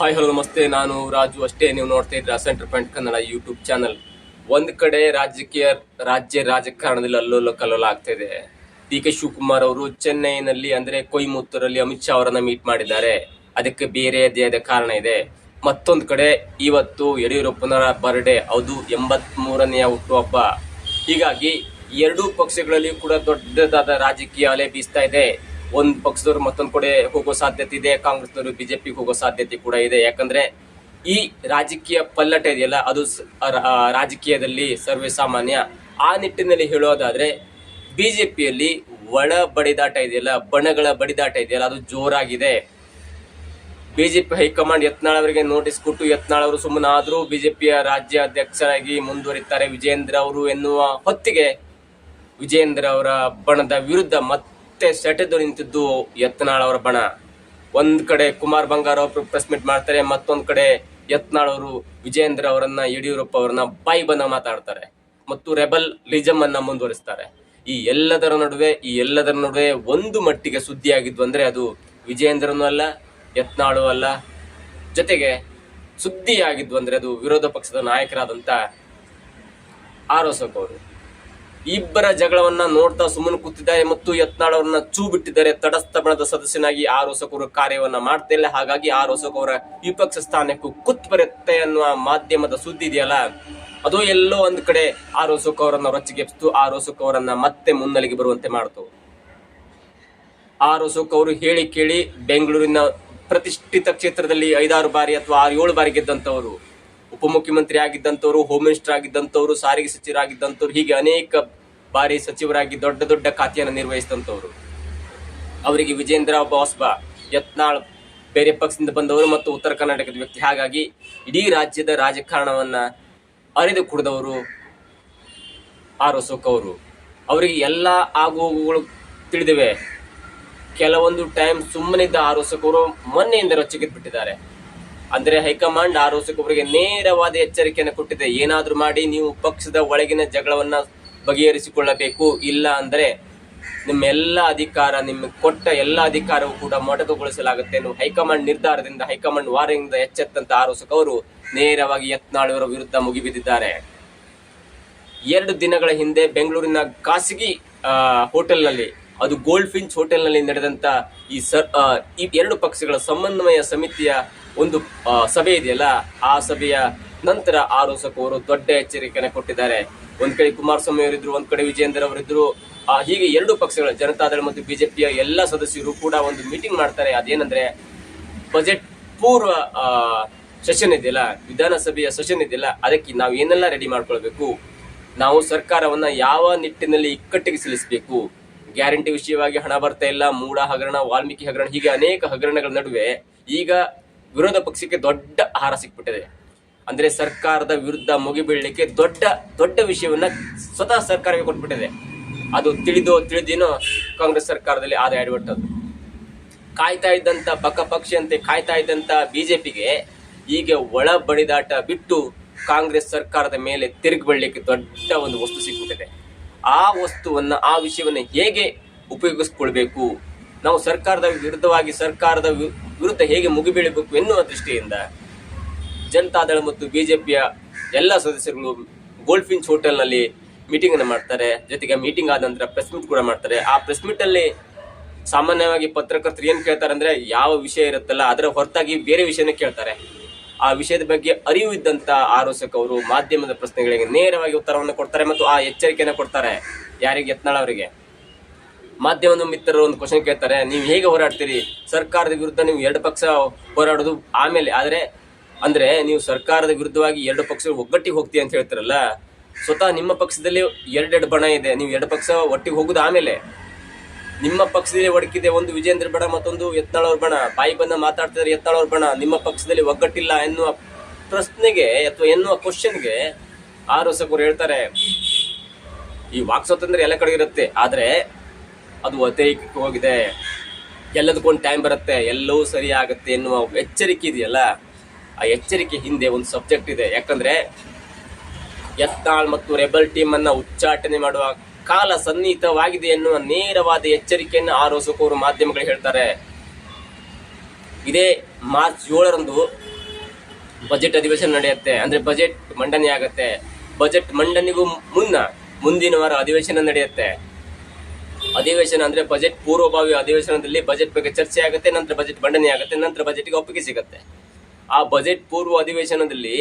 Hi hello ನಮಸ್ತೆ. ನಾನು ರಾಜು ಅಷ್ಟೇ. ನೀವು ನೋಡ್ತಾ ಇದ್ದೀರಾ centre point Kannada YouTube channel ಒಂದು ಕಡೆ ರಾಜಕೀಯ, ರಾಜ್ಯ ರಾಜಕಾರಣದಲ್ಲಿ ಅಲ್ಲೋಲ ಕಲ್ಲೋಲ ಆಗ್ತಾ ಇದೆ. ಡಿ ಕೆ ಶಿವಕುಮಾರ್ ಅವರು ಚೆನ್ನೈನಲ್ಲಿ, ಅಂದ್ರೆ ಕೊಯ್ಮುತ್ತೂರಲ್ಲಿ ಅಮಿತ್ ಶಾ ಅವರನ್ನ ಮೀಟ್ ಮಾಡಿದ್ದಾರೆ. ಅದಕ್ಕೆ ಬೇರೆಯದೇ ಆದ ಕಾರಣ ಇದೆ. ಮತ್ತೊಂದು ಕಡೆ ಇವತ್ತು ಯಡಿಯೂರಪ್ಪನವರ ಬರ್ಡೇ ಅದು ಎಂಬತ್ ಮೂರನೆಯ ಹುಟ್ಟುಹಬ್ಬ. ಹೀಗಾಗಿ ಎರಡೂ ಪಕ್ಷಗಳಲ್ಲಿ ಕೂಡ ದೊಡ್ಡದಾದ ರಾಜಕೀಯ ಅಲೆ ಬೀಸ್ತಾ ಇದೆ. ಒಂದ್ ಪಕ್ಷದವರು ಮತ್ತೊಂದ್ ಕಡೆ ಹೋಗೋ ಸಾಧ್ಯತೆ ಇದೆ, ಕಾಂಗ್ರೆಸ್ನವರು ಬಿಜೆಪಿಗೆ ಹೋಗೋ ಸಾಧ್ಯತೆ ಕೂಡ ಇದೆ. ಯಾಕಂದ್ರೆ ಈ ರಾಜಕೀಯ ಪಲ್ಲಟ ಇದೆಯಲ್ಲ, ಅದು ರಾಜಕೀಯದಲ್ಲಿ ಸರ್ವೇ ಸಾಮಾನ್ಯ ಆ ನಿಟ್ಟಿನಲ್ಲಿ ಹೇಳೋದಾದ್ರೆ ಬಿಜೆಪಿಯಲ್ಲಿ ಒಳ ಬಡಿದಾಟ ಇದೆಯಲ್ಲ, ಬಣಗಳ ಬಡಿದಾಟ ಇದೆಯಲ್ಲ, ಅದು ಜೋರಾಗಿದೆ. ಬಿಜೆಪಿ ಹೈಕಮಾಂಡ್ ಯತ್ನಾಳ್ ಅವರಿಗೆ ನೋಟಿಸ್ ಕೊಟ್ಟು ಯತ್ನಾಳ್ ಅವರು ಸುಮ್ಮನಾದ್ರೂ ಬಿಜೆಪಿಯ ರಾಜ್ಯ ಅಧ್ಯಕ್ಷರಾಗಿ ಮುಂದುವರಿತಾರೆ. ವಿಜೇಂದ್ರ ಅವರು ಎನ್ನುವ ಹೊತ್ತಿಗೆ ವಿಜೇಂದ್ರ ಅವರ ಬಣದ ವಿರುದ್ಧ ಮತ್ತೆ ಸೆಟೆದು ನಿಂತಿದ್ದು ಯತ್ನಾಳ್ ಅವರ ಬಣ. ಒಂದ್ ಕಡೆ ಕುಮಾರ್ ಬಂಗಾರ ಅವರು ಪ್ರೆಸ್ ಮೀಟ್ ಮಾಡ್ತಾರೆ, ಮತ್ತೊಂದ್ ಕಡೆ ಯತ್ನಾಳ್ ಅವರು ವಿಜಯೇಂದ್ರ ಅವರನ್ನ, ಯಡಿಯೂರಪ್ಪ ಅವರನ್ನ ಬಾಯಿ ಬಂದ ಮಾತಾಡ್ತಾರೆ. ಮತ್ತು ರೆಬಲ್ ಲಿಜಮ್ ಅನ್ನ ಮುಂದುವರಿಸ್ತಾರೆ. ಈ ಎಲ್ಲದರ ನಡುವೆ, ಈ ಎಲ್ಲದರ ನಡುವೆ ಒಂದು ಮಟ್ಟಿಗೆ ಸುದ್ದಿಯಾಗಿದ್ದು ಅಂದ್ರೆ ಅದು ವಿಜಯೇಂದ್ರನು ಅಲ್ಲ, ಯತ್ನಾಳು ಅಲ್ಲ. ಜೊತೆಗೆ ಸುದ್ದಿಯಾಗಿದ್ದು ಅಂದ್ರೆ ಅದು ವಿರೋಧ ಪಕ್ಷದ ನಾಯಕರಾದಂತ ಆರ್ ಅಶೋಕ್ ಅವರು. ಇಬ್ಬರ ಜಗಳವನ್ನ ನೋಡ್ತಾ ಸುಮ್ಮನೆ ಕೂತಿದ್ದಾರೆ ಮತ್ತು ಯತ್ನಾಳ್ ಅವರನ್ನ ಚೂ ಬಿಟ್ಟಿದ್ದಾರೆ ತಟಸ್ಥ ಸದಸ್ಯನಾಗಿ ಆರ್ ಅವರು ಕಾರ್ಯವನ್ನ ಮಾಡ್ತಾ ಇಲ್ಲ. ಹಾಗಾಗಿ ಆರ್ ಅಶೋಕ್ ಅವರ ವಿಪಕ್ಷ ಸ್ಥಾನಕ್ಕೂ ಕುತ್ ಬರುತ್ತೆ ಅನ್ನುವ ಮಾಧ್ಯಮದ ಸುದ್ದಿ ಇದೆಯಲ್ಲ? ಅದು ಎಲ್ಲೋ ಒಂದ್ ಕಡೆ ಆರ್ ಅಶೋಕ್ ಅವರನ್ನ ರೊಚ್ಚಿಗೆಬ್ಸ್ತು ಆರ್ ಮತ್ತೆ ಮುನ್ನೆಲೆಗೆ ಬರುವಂತೆ ಮಾಡ್ತು. ಆರ್ ಅಶೋಕ್ ಅವರು ಹೇಳಿ ಕೇಳಿ ಬೆಂಗಳೂರಿನ ಪ್ರತಿಷ್ಠಿತ ಕ್ಷೇತ್ರದಲ್ಲಿ ಐದಾರು ಬಾರಿ ಅಥವಾ ಆರು ಏಳು ಬಾರಿ ಗೆದ್ದಂತವರು. ಉಪಮುಖ್ಯಮಂತ್ರಿ ಆಗಿದ್ದಂಥವ್ರು ಹೋಮ್ ಮಿನಿಸ್ಟರ್ ಆಗಿದ್ದಂಥವ್ರು, ಸಾರಿಗೆ ಸಚಿವರಾಗಿದ್ದಂಥವ್ರು, ಹೀಗೆ ಅನೇಕ ಬಾರಿ ಸಚಿವರಾಗಿ ದೊಡ್ಡ ದೊಡ್ಡ ಖಾತೆಯನ್ನು ನಿರ್ವಹಿಸಿದಂಥವ್ರು. ಅವರಿಗೆ ವಿಜೇಂದ್ರ ಬಾಸ್ಬ, ಯತ್ನಾಳ್ ಬೇರೆ ಪಕ್ಷದಿಂದ ಬಂದವರು ಮತ್ತು ಉತ್ತರ ಕರ್ನಾಟಕದ ವ್ಯಕ್ತಿ. ಹಾಗಾಗಿ ಇಡೀ ರಾಜ್ಯದ ರಾಜಕಾರಣವನ್ನ ಅರಿದು ಕುಡಿದವರು ಆರ್ ಅವರು. ಅವರಿಗೆ ಎಲ್ಲ ಆಗುಹೋಗುಗಳು ತಿಳಿದಿವೆ. ಕೆಲವೊಂದು ಟೈಮ್ ಸುಮ್ಮನಿದ್ದ ಆರ್ ಮೊನ್ನೆಯಿಂದ ರೊಚ್ಚಿಗೆ ಬಿಟ್ಟಿದ್ದಾರೆ ಅಂದ್ರೆ ಹೈಕಮಾಂಡ್ ಆರ್ ಅವರಿಗೆ ನೇರವಾದ ಎಚ್ಚರಿಕೆಯನ್ನು ಕೊಟ್ಟಿದೆ. ಏನಾದ್ರೂ ಮಾಡಿ ನೀವು ಪಕ್ಷದ ಒಳಗಿನ ಜಗಳವನ್ನ ಬಗೆಹರಿಸಿಕೊಳ್ಳಬೇಕು. ಇಲ್ಲ ಅಂದ್ರೆ ನಿಮ್ಮ ಎಲ್ಲ ಅಧಿಕಾರ ನಿಮಗೆ ಕೊಟ್ಟ ಎಲ್ಲ ಅಧಿಕಾರವೂ ಕೂಡ ಮೊಟಕುಗೊಳಿಸಲಾಗುತ್ತೆ ಎನ್ನುವ ಹೈಕಮಾಂಡ್ ನಿರ್ಧಾರದಿಂದ, ಹೈಕಮಾಂಡ್ ವಾರದಿಂದ ಎಚ್ಚೆತ್ತಂತ ಆರ್ ಅಶೋಕ್ ಅವರು ನೇರವಾಗಿ ಯತ್ನಾಳುವರ ವಿರುದ್ಧ ಮುಗಿಬಿದ್ದಿದ್ದಾರೆ. ಎರಡು ದಿನಗಳ ಹಿಂದೆ ಬೆಂಗಳೂರಿನ ಖಾಸಗಿ ಹೋಟೆಲ್ನಲ್ಲಿ, ಅದು ಗೋಲ್ಡ್ ಫಿಂಚ್ ಹೋಟೆಲ್ನಲ್ಲಿ ನಡೆದಂತ ಈ ಸರ್ ಈ ಎರಡು ಪಕ್ಷಗಳ ಸಮನ್ವಯ ಸಮಿತಿಯ ಒಂದು ಸಭೆ ಇದೆಯಲ್ಲ, ಆ ಸಭೆಯ ನಂತರ ಆರೋಸಕ್ ಸಕೋರು ದೊಡ್ಡ ಎಚ್ಚರಿಕೆಯನ್ನು ಕೊಟ್ಟಿದ್ದಾರೆ. ಒಂದ್ ಕಡೆ ಕುಮಾರಸ್ವಾಮಿ ಅವರಿದ್ರು, ಒಂದ್ ಕಡೆ ವಿಜಯೇಂದ್ರ ಅವರಿದ್ರು ಹೀಗೆ ಎರಡು ಪಕ್ಷಗಳ ಜನತಾದಳ ಮತ್ತು ಬಿಜೆಪಿಯ ಎಲ್ಲ ಸದಸ್ಯರು ಕೂಡ ಒಂದು ಮೀಟಿಂಗ್ ಮಾಡ್ತಾರೆ. ಅದೇನಂದ್ರೆ, ಬಜೆಟ್ ಪೂರ್ವ ಸೆಷನ್ ಇದೆಯಲ್ಲ, ವಿಧಾನಸಭೆಯ ಸೆಷನ್ ಇದೆಯಲ್ಲ, ಅದಕ್ಕೆ ನಾವು ಏನೆಲ್ಲ ರೆಡಿ ಮಾಡ್ಕೊಳ್ಬೇಕು? ನಾವು ಸರ್ಕಾರವನ್ನ ಯಾವ ನಿಟ್ಟಿನಲ್ಲಿ ಇಕ್ಕಟ್ಟಿಗೆ ಸಿಲಿಸಬೇಕು ಗ್ಯಾರಂಟಿ ವಿಷಯವಾಗಿ ಹಣ ಬರ್ತಾ ಇಲ್ಲ ಮೂಡ ಹಗರಣ, ವಾಲ್ಮೀಕಿ ಹಗರಣ, ಹೀಗೆ ಅನೇಕ ಹಗರಣಗಳ ನಡುವೆ ಈಗ ವಿರೋಧ ಪಕ್ಷಕ್ಕೆ ದೊಡ್ಡ ಆಹಾರ ಸಿಕ್ಬಿಟ್ಟಿದೆ. ಅಂದ್ರೆ ಸರ್ಕಾರದ ವಿರುದ್ಧ ಮುಗಿಬೀಳಲಿಕ್ಕೆ ದೊಡ್ಡ ದೊಡ್ಡ ವಿಷಯವನ್ನ ಸ್ವತಃ ಸರ್ಕಾರಕ್ಕೆ ಕೊಟ್ಬಿಟ್ಟಿದೆ. ಅದು ತಿಳಿದೋ ತಿಳಿದೇನೋ ಕಾಂಗ್ರೆಸ್ ಸರ್ಕಾರದಲ್ಲಿ ಆದಾಯ ಅಡವಟ್ಟದು ಕಾಯ್ತಾ ಇದ್ದಂತ ಪಕ್ಕ ಪಕ್ಷಿ ಅಂತೆ ಕಾಯ್ತಾ ಇದ್ದಂತ ಬಿಜೆಪಿಗೆ ಈಗ ಒಳ ಬಡಿದಾಟ ಬಿಟ್ಟು ಕಾಂಗ್ರೆಸ್ ಸರ್ಕಾರದ ಮೇಲೆ ತಿರುಗಿ ಬೀಳಲಿಕ್ಕೆ ದೊಡ್ಡ ಒಂದು ವಸ್ತು ಸಿಕ್ಬಿಟ್ಟಿದೆ. ಆ ವಸ್ತುವನ್ನ, ಆ ವಿಷಯವನ್ನ ಹೇಗೆ ಉಪಯೋಗಿಸ್ಕೊಳ್ಬೇಕು? ನಾವು ಸರ್ಕಾರದ ವಿರುದ್ಧವಾಗಿ ಸರ್ಕಾರದ ವಿರುದ್ಧ ಹೇಗೆ ಮುಗಿಬೀಳಬೇಕು ಎನ್ನುವ ದೃಷ್ಟಿಯಿಂದ ಜನತಾದಳ ಮತ್ತು ಬಿಜೆಪಿಯ ಎಲ್ಲ ಸದಸ್ಯರುಗಳು ಗೋಲ್ಡ್ ಫಿಂಚ್ ಹೋಟೆಲ್ನಲ್ಲಿ ಮೀಟಿಂಗ್ ಅನ್ನು ಮಾಡ್ತಾರೆ. ಜೊತೆಗೆ ಮೀಟಿಂಗ್ ಆದ ನಂತರ ಪ್ರೆಸ್ ಮೀಟ್ ಕೂಡ ಮಾಡ್ತಾರೆ. ಆ ಪ್ರೆಸ್ ಮೀಟ್ ಅಲ್ಲಿ ಸಾಮಾನ್ಯವಾಗಿ ಪತ್ರಕರ್ತರು ಏನು ಕೇಳ್ತಾರೆ ಅಂದ್ರೆ, ಯಾವ ವಿಷಯ ಇರುತ್ತಲ್ಲ, ಅದರ ಹೊರತಾಗಿ ಬೇರೆ ವಿಷಯನ ಕೇಳ್ತಾರೆ. ಆ ವಿಷಯದ ಬಗ್ಗೆ ಅರಿವು ಇದ್ದಂತ ಆರೋಸಕ್ ಅವರು ಮಾಧ್ಯಮದ ಪ್ರಶ್ನೆಗಳಿಗೆ ನೇರವಾಗಿ ಉತ್ತರವನ್ನು ಕೊಡ್ತಾರೆ ಮತ್ತು ಆ ಎಚ್ಚರಿಕೆಯನ್ನು ಕೊಡ್ತಾರೆ. ಯಾರಿಗೆ? ಯತ್ನಾಳ್ ಅವರಿಗೆ. ಮಾಧ್ಯಮದ ಮಿತ್ರರು ಒಂದು ಕ್ವಶನ್ ಕೇಳ್ತಾರೆ, ನೀವು ಹೇಗೆ ಹೋರಾಡ್ತೀರಿ? ಸರ್ಕಾರದ ವಿರುದ್ಧ ನೀವು ಎರಡು ಪಕ್ಷ ಹೋರಾಡೋದು ಆಮೇಲೆ, ಆದರೆ ಅಂದರೆ ನೀವು ಸರ್ಕಾರದ ವಿರುದ್ಧವಾಗಿ ಎರಡು ಪಕ್ಷ ಒಗ್ಗಟ್ಟಿಗೆ ಹೋಗ್ತೀವಿ ಅಂತ ಹೇಳ್ತಾರಲ್ಲ, ಸ್ವತಃ ನಿಮ್ಮ ಪಕ್ಷದಲ್ಲಿ ಎರಡೆರಡು ಬಣ ಇದೆ, ನೀವು ಎರಡು ಪಕ್ಷ ಒಟ್ಟಿಗೆ ಹೋಗುದು ಆಮೇಲೆ. ನಿಮ್ಮ ಪಕ್ಷದಲ್ಲಿ ಒಡಕಿದೆ ಒಂದು ವಿಜೇಂದ್ರ ಬಣ ಮತ್ತೊಂದು ಎತ್ನಾಳವ್ರ ಬಣ, ಬಾಯಿ ಬಂದ ಮಾತಾಡ್ತಿದ್ರೆ ಎತ್ನಾಳವ್ರ ಬಣ, ನಿಮ್ಮ ಪಕ್ಷದಲ್ಲಿ ಒಗ್ಗಟ್ಟಿಲ್ಲ ಎನ್ನುವ ಪ್ರಶ್ನೆಗೆ ಅಥವಾ ಎನ್ನುವ ಕ್ವಶನ್ಗೆ ಆರು ವರ್ಷಕ್ಕೂ ಹೇಳ್ತಾರೆ, ಈ ವಾಕ್ ಸ್ವಾತಂತ್ರ್ಯ ಎಲ್ಲ ಕಡೆ ಇರುತ್ತೆ, ಆದ್ರೆ ಅದು ಅತಿರೇಕಕ್ಕೆ ಹೋಗಿದೆ. ಎಲ್ಲದಕ್ಕೊಂದು ಟೈಮ್ ಬರುತ್ತೆ. ಎಲ್ಲವೂ ಸರಿ ಆಗುತ್ತೆ ಎನ್ನುವ ಎಚ್ಚರಿಕೆ ಇದೆಯಲ್ಲ? ಆ ಎಚ್ಚರಿಕೆ ಹಿಂದೆ ಒಂದು ಸಬ್ಜೆಕ್ಟ್ ಇದೆ. ಯಾಕಂದ್ರೆ ಯತ್ನಾಳ್ ಮತ್ತು ರೆಬಲ್ ಟೀಮ್ ಅನ್ನ ಉಚ್ಚಾಟನೆ ಮಾಡುವ ಕಾಲ ಸನ್ನಿಹಿತವಾಗಿದೆ ಎನ್ನುವ ನೇರವಾದ ಎಚ್ಚರಿಕೆಯನ್ನು ಆರೋಸಕರು ಮಾಧ್ಯಮಗಳು ಹೇಳ್ತಾರೆ. ಇದೇ ಮಾರ್ಚ್ ಏಳರಂದು ಬಜೆಟ್ ಅಧಿವೇಶನ ನಡೆಯುತ್ತೆ. ಅಂದ್ರೆ ಬಜೆಟ್ ಮಂಡನೆ ಆಗತ್ತೆ. ಬಜೆಟ್ ಮಂಡನೆಗೂ ಮುನ್ನ ಮುಂದಿನ ವಾರ ಅಧಿವೇಶನ ನಡೆಯುತ್ತೆ. ಅಧಿವೇಶನ ಅಂದ್ರೆ ಬಜೆಟ್ ಪೂರ್ವಭಾವಿ ಅಧಿವೇಶನದಲ್ಲಿ ಬಜೆಟ್ ಬಗ್ಗೆ ಚರ್ಚೆ ಆಗುತ್ತೆ, ನಂತರ ಬಜೆಟ್ ಮಂಡನೆ ಆಗುತ್ತೆ, ನಂತರ ಬಜೆಟ್ಗೆ ಒಪ್ಪಿಗೆ ಸಿಗುತ್ತೆ. ಆ ಬಜೆಟ್ ಪೂರ್ವ ಅಧಿವೇಶನದಲ್ಲಿ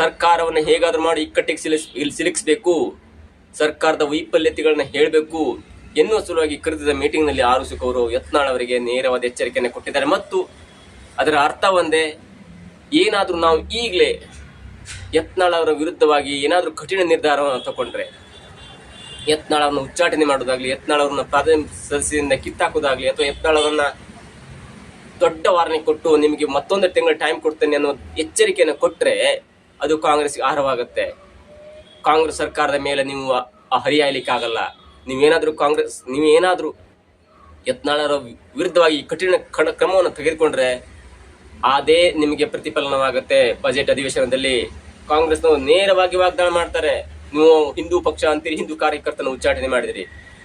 ಸರ್ಕಾರವನ್ನು ಹೇಗಾದ್ರೂ ಮಾಡಿ ಇಕ್ಕಟ್ಟಿಗೆ ಇಲ್ಲಿ ಸಿಲುಕಿಸ್ಬೇಕು, ಸರ್ಕಾರದ ವೈಫಲ್ಯತೆಗಳನ್ನ ಹೇಳಬೇಕು ಎನ್ನುವ ಸಲುವಾಗಿ ಕರೆದಿದ್ದ ಮೀಟಿಂಗ್ನಲ್ಲಿ ಆರು ಅವರು ಯತ್ನಾಳ್ ಅವರಿಗೆ ನೇರವಾದ ಎಚ್ಚರಿಕೆಯನ್ನು ಕೊಟ್ಟಿದ್ದಾರೆ. ಮತ್ತು ಅದರ ಅರ್ಥ ಒಂದೇ, ಏನಾದರೂ ನಾವು ಈಗಲೇ ಯತ್ನಾಳ್ ಅವರ ವಿರುದ್ಧವಾಗಿ ಏನಾದರೂ ಕಠಿಣ ನಿರ್ಧಾರವನ್ನು ತಗೊಂಡ್ರೆ ಯತ್ನಾಳ್ ಅವರನ್ನು ಉಚ್ಚಾಟನೆ ಮಾಡೋದಾಗ್ಲಿ ಯತ್ನಾಳವ್ರನ್ನ ಪ್ರಾಥಮಿಕ ಸದಸ್ಯದಿಂದ ಕಿತ್ತಾಕೋದಾಗ್ಲಿ ಅಥವಾ ಯತ್ನಾಳ್ ದೊಡ್ಡ ವಾರ್ನಿಂಗ್ ಕೊಟ್ಟು ನಿಮಗೆ ಮತ್ತೊಂದು ತಿಂಗಳು ಟೈಮ್ ಕೊಡ್ತೇನೆ ಅನ್ನೋ ಎಚ್ಚರಿಕೆಯನ್ನು ಕೊಟ್ಟರೆ ಅದು ಕಾಂಗ್ರೆಸ್ಗೆ ಆಹಾರವಾಗುತ್ತೆ. ಕಾಂಗ್ರೆಸ್ ಸರ್ಕಾರದ ಮೇಲೆ ನೀವು ಆ ಹರಿಯಾಯಲಿಕ್ಕೆ ಆಗಲ್ಲ ನೀವೇನಾದರೂ ಕಾಂಗ್ರೆಸ್ ನೀವೇನಾದರೂ ಯತ್ನಾಳರ ವಿರುದ್ಧವಾಗಿ ಕಠಿಣ ಕ್ರಮವನ್ನು ತೆಗೆದುಕೊಂಡ್ರೆ ಅದೇ ನಿಮಗೆ ಪ್ರತಿಫಲನವಾಗುತ್ತೆ. ಬಜೆಟ್ ಅಧಿವೇಶನದಲ್ಲಿ ಕಾಂಗ್ರೆಸ್ನವರು ನೇರವಾಗಿ ವಾಗ್ದಾನ ಮಾಡ್ತಾರೆ. ನೀವು ಹಿಂದೂ ಪಕ್ಷ ಅಂತೀರಿ, ಹಿಂದೂ ಕಾರ್ಯಕರ್ತನ ಉಚ್ಚಾಟನೆ ಮಾಡಿದಿರಿ.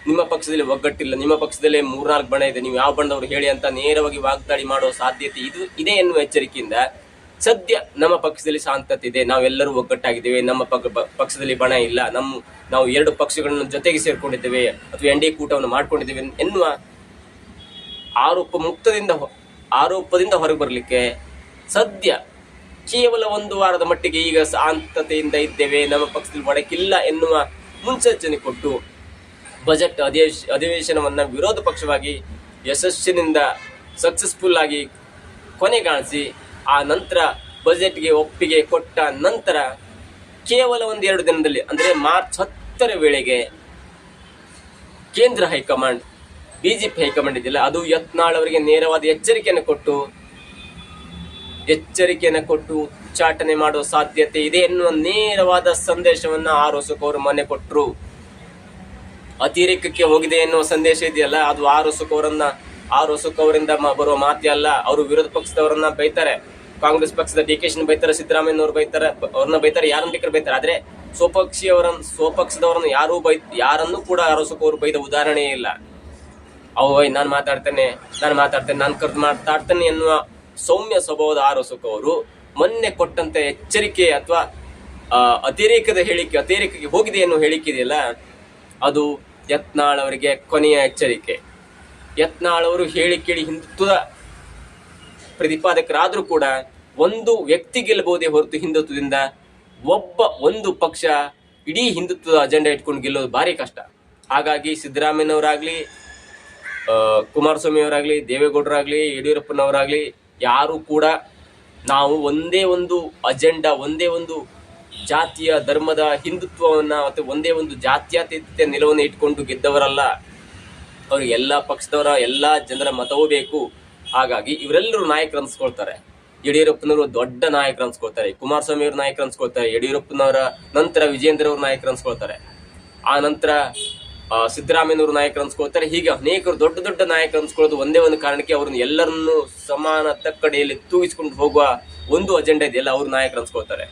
ನಿಮ್ಮ ಪಕ್ಷದಲ್ಲಿ ಒಗ್ಗಟ್ಟಿಲ್ಲ, ನಿಮ್ಮ ಪಕ್ಷದಲ್ಲೇ ಮೂರ್ನಾಲ್ಕು ಬಣ ಇದೆ, ನೀವು ಯಾವ ಬಣ್ಣದವರು ಹೇಳಿ ಅಂತ ನೇರವಾಗಿ ವಾಗ್ದಾಳಿ ಮಾಡುವ ಸಾಧ್ಯತೆ ಇದು ಇದೆ ಎನ್ನುವ ಎಚ್ಚರಿಕೆಯಿಂದ ಸದ್ಯ ನಮ್ಮ ಪಕ್ಷದಲ್ಲಿ ಶಾಂತತೆ ಇದೆ ನಾವೆಲ್ಲರೂ ಒಗ್ಗಟ್ಟಾಗಿದ್ದೇವೆ, ನಮ್ಮ ಪಕ್ಷದಲ್ಲಿ ಬಣ ಇಲ್ಲ ನಮ್ಮ ನಾವು ಎರಡು ಪಕ್ಷಗಳನ್ನು ಜೊತೆಗೆ ಸೇರ್ಕೊಂಡಿದ್ದೇವೆ, ಅಥವಾ ಎನ್ ಕೂಟವನ್ನು ಮಾಡ್ಕೊಂಡಿದ್ದೇವೆ ಎನ್ನುವ ಆರೋಪ ಮುಕ್ತದಿಂದ ಆರೋಪದಿಂದ ಹೊರಗೆ ಬರಲಿಕ್ಕೆ ಸದ್ಯ ಕೇವಲ ಒಂದು ವಾರದ ಮಟ್ಟಿಗೆ ಈಗ ಶಾಂತತೆಯಿಂದ ಇದ್ದೇವೆ, ನಮ್ಮ ಪಕ್ಷದಲ್ಲಿ ಒಡಕಿಲ್ಲ ಎನ್ನುವ ಮುನ್ಸೂಚನೆ ಕೊಟ್ಟು ಬಜೆಟ್ ಅಧಿವೇಶ, ಅಧಿವೇಶನವನ್ನು ವಿರೋಧ ಪಕ್ಷವಾಗಿ ಯಶಸ್ಸಿನಿಂದ ಸಕ್ಸಸ್ಫುಲ್ ಆಗಿ ಕೊನೆಗಾಣಿಸಿ ಆ ನಂತರ ಬಜೆಟ್ಗೆ ಒಪ್ಪಿಗೆ ಕೊಟ್ಟ ನಂತರ ಕೇವಲ ಒಂದೆರಡು ದಿನದಲ್ಲಿ, ಅಂದರೆ ಮಾರ್ಚ್ ಹತ್ತರ ವೇಳೆಗೆ ಕೇಂದ್ರ ಹೈಕಮಾಂಡ್, ಬಿಜೆಪಿ ಹೈಕಮಾಂಡ್ ಇದೆಯಲ್ಲ, ಅದು ಯತ್ನಾಳ್ ಅವರಿಗೆ ನೇರವಾದ ಎಚ್ಚರಿಕೆಯನ್ನು ಕೊಟ್ಟು ಎಚ್ಚರಿಕೆಯನ್ನು ಕೊಟ್ಟು ಉಚ್ಚಾಟನೆ ಮಾಡುವ ಸಾಧ್ಯತೆ ಇದೆ ಎನ್ನುವ ನೇರವಾದ ಸಂದೇಶವನ್ನ ಆರ್ ಮನೆ ಅವರು ಮೊನ್ನೆ ಕೊಟ್ಟರು ಅತಿರೇಕಕ್ಕೆ ಹೋಗಿದೆ ಎನ್ನುವ ಸಂದೇಶ ಇದೆಯಲ್ಲ, ಅದು ಆರ್ ಅಶೋಕ್ ಅವರನ್ನ ಅವರಿಂದ ಬರುವ ಮಾತೇ ಅಲ್ಲ ಅವರು ವಿರೋಧ ಪಕ್ಷದವರನ್ನ ಬೈತಾರೆ. ಕಾಂಗ್ರೆಸ್ ಪಕ್ಷದ ಡಿ ಕೆ ಶಿನ್ ಬೈತಾರೆ, ಸಿದ್ದರಾಮಯ್ಯನವರು ಬೈತಾರೆ ಅವ್ರನ್ನ ಬೈತಾರೆ, ಯಾರನ್ನ ಬೇಕಾದ್ರೆ ಬೈತಾರೆ. ಆದ್ರೆ ಸ್ವಪಕ್ಷಿಯವರನ್ನ, ಸ್ವಪಕ್ಷದವರನ್ನ ಯಾರೂ ಬೈ, ಯಾರನ್ನೂ ಕೂಡ ಆರ್ ಅಶೋಕ್ ಅವರು ಬೈದ ಉದಾಹರಣೆ ಇಲ್ಲ. ಓಯ್, ನಾನು ಮಾತಾಡ್ತೇನೆ ನಾನು ಮಾತಾಡ್ತೇನೆ, ನಾನು ಕರೆದು ಮಾತಾಡ್ತೇನೆ ಎನ್ನುವ ಸೌಮ್ಯ ಸ್ವಭಾವದ ಆರ್ ಅಶೋಕ್ ಅವರು ಮೊನ್ನೆ ಕೊಟ್ಟಂತ ಎಚ್ಚರಿಕೆ ಅಥವಾ ಅತಿರೇಕದ ಹೇಳಿಕೆ, ಅತಿರೇಕಕ್ಕೆ ಹೋಗಿದೆ ಎನ್ನುವ ಹೇಳಿಕೆ ಇದೆಯಲ್ಲ, ಅದು ಯತ್ನಾಳ್ ಅವರಿಗೆ ಕೊನೆಯ ಎಚ್ಚರಿಕೆ. ಯತ್ನಾಳ್ ಅವರು ಹೇಳಿ ಕೇಳಿ ಹಿಂದುತ್ವದ ಪ್ರತಿಪಾದಕರಾದರೂ ಕೂಡ ಒಂದು ವ್ಯಕ್ತಿ ಗೆಲ್ಲಬಹುದೇ ಹೊರತು ಹಿಂದುತ್ವದಿಂದ ಒಬ್ಬ ಒಂದು ಪಕ್ಷ ಇಡೀ ಹಿಂದುತ್ವದ ಅಜೆಂಡಾ ಇಟ್ಕೊಂಡು ಗೆಲ್ಲೋದು ಭಾರಿ ಕಷ್ಟ. ಹಾಗಾಗಿ ಸಿದ್ದರಾಮಯ್ಯನವರಾಗ್ಲಿ ಕುಮಾರಸ್ವಾಮಿ ಅವರಾಗ್ಲಿ ದೇವೇಗೌಡರಾಗ್ಲಿ, ಯಡಿಯೂರಪ್ಪನವರಾಗ್ಲಿ ಯಾರು ಕೂಡ ನಾವು ಒಂದೇ ಒಂದು ಅಜೆಂಡಾ, ಒಂದೇ ಒಂದು ಜಾತಿಯ ಧರ್ಮದ ಹಿಂದುತ್ವವನ್ನು ಮತ್ತು ಒಂದೇ ಒಂದು ಜಾತ್ಯಾತೀತ ನಿಲುವನ್ನು ಇಟ್ಕೊಂಡು ಗೆದ್ದವರಲ್ಲ. ಅವ್ರಿಗೆ ಎಲ್ಲ ಪಕ್ಷದವರ, ಎಲ್ಲ ಜನರ ಮತವೂ ಬೇಕು. ಹಾಗಾಗಿ ಇವರೆಲ್ಲರೂ ನಾಯಕರು ಅನ್ಸ್ಕೊಳ್ತಾರೆ. ಯಡಿಯೂರಪ್ಪನವರು ದೊಡ್ಡ ನಾಯಕರು ಅನ್ಸ್ಕೊಳ್ತಾರೆ. ಕುಮಾರಸ್ವಾಮಿ ಅವರು ನಾಯಕರು ಅನ್ಸ್ಕೊಳ್ತಾರೆ. ಯಡಿಯೂರಪ್ಪನವರ ನಂತರ ವಿಜೇಂದ್ರ ಅವರು ನಾಯಕರು ಅನ್ಸ್ಕೊಳ್ತಾರೆ. ಆ ನಂತರ ಸಿದ್ದರಾಮಯ್ಯನವರು ನಾಯಕರು ಅನ್ಸ್ಕೊಳ್ತಾರೆ. ಹೀಗೆ ಅನೇಕರು ದೊಡ್ಡ ದೊಡ್ಡ ನಾಯಕರು ಅನ್ಸ್ಕೊಳ್ಳೋದು ಒಂದೇ ಒಂದು ಕಾರಣಕ್ಕೆ ಅವ್ರನ್ನ ಎಲ್ಲರನ್ನು ಸಮಾನ ತಕ್ಕಡೆಯಲ್ಲಿ ತೂಗಿಸ್ಕೊಂಡು ಹೋಗುವ ಒಂದು ಅಜೆಂಡಾ ಇದೆಯಲ್ಲ ಅವ್ರು ನಾಯಕರು ಅನ್ಸ್ಕೊಳ್ತಾರೆ.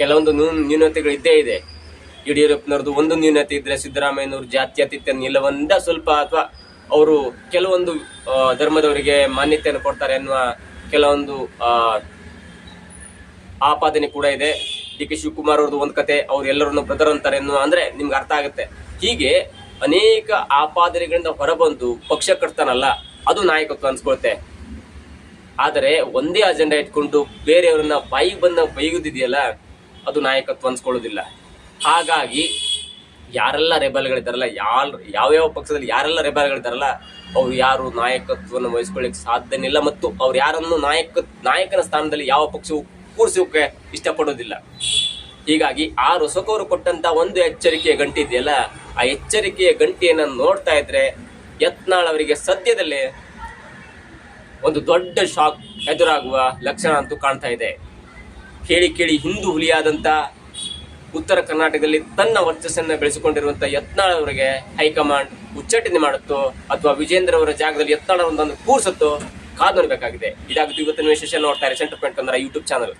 ಕೆಲವೊಂದು ನ್ಯೂ ನ್ಯೂನತೆಗಳು ಇದ್ದೇ ಇದೆ. ಯಡಿಯೂರಪ್ಪನವ್ರದ್ದು ಒಂದು ನ್ಯೂನತೆ ಇದ್ರೆ ಸಿದ್ದರಾಮಯ್ಯನವರು ಜಾತ್ಯತೀತ ನಿಲ್ಲವಂದ ಸ್ವಲ್ಪ ಅಥವಾ ಅವರು ಕೆಲವೊಂದು ಧರ್ಮದವರಿಗೆ ಮಾನ್ಯತೆಯನ್ನು ಕೊಡ್ತಾರೆ ಅನ್ನುವ ಕೆಲವೊಂದು ಆಪಾದನೆ ಕೂಡ ಇದೆ. ಡಿ ಕೆ ಶಿವಕುಮಾರ್ ಅವ್ರದ್ದು ಒಂದು ಕತೆ, ಅವ್ರು ಎಲ್ಲರನ್ನು ಬ್ರದರ್ ಅಂತಾರೆ ಅನ್ನೋ ಅಂದ್ರೆ ನಿಮ್ಗೆ ಅರ್ಥ ಆಗುತ್ತೆ. ಹೀಗೆ ಅನೇಕ ಆಪಾದನೆಗಳಿಂದ ಹೊರಬಂದು ಪಕ್ಷ ಕಟ್ತಾನಲ್ಲ, ಅದು ನಾಯಕತ್ವ ಅನ್ಸ್ಕೊಳ್ತೆ ಆದರೆ ಒಂದೇ ಅಜೆಂಡಾ ಇಟ್ಕೊಂಡು ಬೇರೆಯವರನ್ನ ಬಾಯಿಗೆ ಬಂದ ಬೈಗುದಿದೆಯಲ್ಲ ಅದು ನಾಯಕತ್ವ ಅನ್ಸ್ಕೊಳ್ಳೋದಿಲ್ಲ. ಹಾಗಾಗಿ ಯಾರೆಲ್ಲ ರೆಬಲ್ಗಳಿದ್ದಾರಲ್ಲ ಯಾರು ಯಾವ್ಯಾವ ಪಕ್ಷದಲ್ಲಿ ಯಾರೆಲ್ಲ ರೆಬಲ್ಗಳಿದ್ದಾರಲ್ಲ, ಅವ್ರು ಯಾರು ನಾಯಕತ್ವವನ್ನು ವಹಿಸ್ಕೊಳ್ಳಿಕ್ಕೆ ಸಾಧ್ಯನಿಲ್ಲ. ಮತ್ತು ಅವ್ರು ಯಾರನ್ನು ನಾಯಕ ನಾಯಕನ ಸ್ಥಾನದಲ್ಲಿ ಯಾವ ಪಕ್ಷವು ಕೂರಿಸೋಕೆ ಇಷ್ಟಪಡೋದಿಲ್ಲ. ಹೀಗಾಗಿ ಆ ರೊಸಕವರು ಕೊಟ್ಟಂತ ಒಂದು ಎಚ್ಚರಿಕೆಯ ಗಂಟೆ ಇದೆಯಲ್ಲ, ಆ ಎಚ್ಚರಿಕೆಯ ಗಂಟೆಯನ್ನು ನೋಡ್ತಾ ಇದ್ರೆ ಯತ್ನಾಳ್ ಅವರಿಗೆ ಸದ್ಯದಲ್ಲೇ ಒಂದು ದೊಡ್ಡ ಶಾಕ್ ಎದುರಾಗುವ ಲಕ್ಷಣ ಅಂತೂ ಕಾಣ್ತಾ ಇದೆ. ಕೇಳಿ ಕೇಳಿ ಹಿಂದೂ ಹುಲಿಯಾದಂತ ಉತ್ತರ ಕರ್ನಾಟಕದಲ್ಲಿ ತನ್ನ ವರ್ಚಸ್ಸನ್ನು ಬೆಳೆಸಿಕೊಂಡಿರುವಂಥ ಯತ್ನಾಳ್ ಅವರಿಗೆ ಹೈಕಮಾಂಡ್ ಉಚ್ಚಾಟನೆ ಮಾಡುತ್ತೋ, ಅಥವಾ ವಿಜೇಂದ್ರ ಅವರ ಜಾಗದಲ್ಲಿ ಯತ್ನಾಳ್ ಒಂದೊಂದು ಕೂರಿಸುತ್ತೋ ಕಾದು ನೋಡ್ಬೇಕಾಗಿದೆ. ಇದಾಗುತ್ತೆ ಇವತ್ತಿನ ವಿಶೇಷ ನೋಡ್ತಾರೆ centre point Kannada YouTube channel